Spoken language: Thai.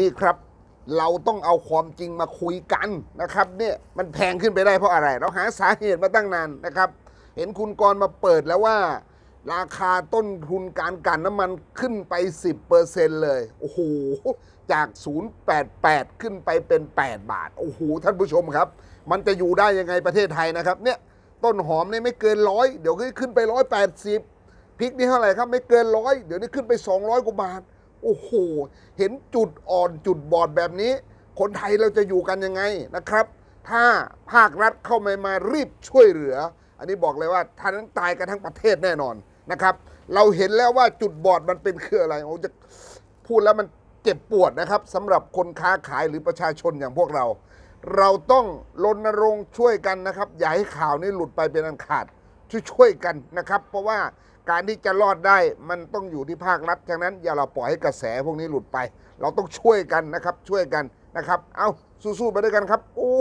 นี่ครับเราต้องเอาความจริงมาคุยกันนะครับเนี่ยมันแพงขึ้นไปได้เพราะอะไร เราหาสาเหตุมาตั้งนานนะครับ เห็นคุณกรณ์มาเปิดแล้วว่า ราคาต้นทุนการกันน้ำมันขึ้นไป 10%เลย โอ้โห จาก 088 ขึ้นไปเป็น 8 บาท โอ้โห ท่านผู้ชมครับ มันจะอยู่ได้ยังไงประเทศไทยนะครับเนี่ยต้นหอมเนี่ยไม่เกินร้อยเดี๋ยวก็ขึ้นไป 180พริกนี่เท่าไหร่ครับไม่เกินร้อยเดี๋ยวนี้ขึ้นไป 200 กว่าบาท โอ้โห เห็นจุดอ่อนจุดบอดแบบนี้ คนไทยเราจะอยู่กันยังไงนะครับ ถ้าภาครัฐเข้ามามารีบช่วยเหลือ อันนี้บอกเลยว่าท่านั้นตายกันทั้งประเทศแน่นอนนะครับ เราเห็นแล้วว่าจุดบอดมันเป็นคืออะไรโอ้จะพูดแล้วมันเจ็บปวดนะครับสำหรับคนค้าขายหรือประชาชนอย่างพวกเรา เราต้องรณรงค์ช่วยกันนะครับ อย่าให้ข่าวนี้หลุดไปเป็นอันขาด ช่วยกันนะครับ เพราะว่าการที่จะรอดได้มันต้องอยู่ที่ภาครัฐฉะนั้นอย่าเราปล่อยให้กระแสพวกนี้หลุดไป เราต้องช่วยกันนะครับช่วยกันนะครับ เอาสู้ๆไปด้วยกันครับโอ้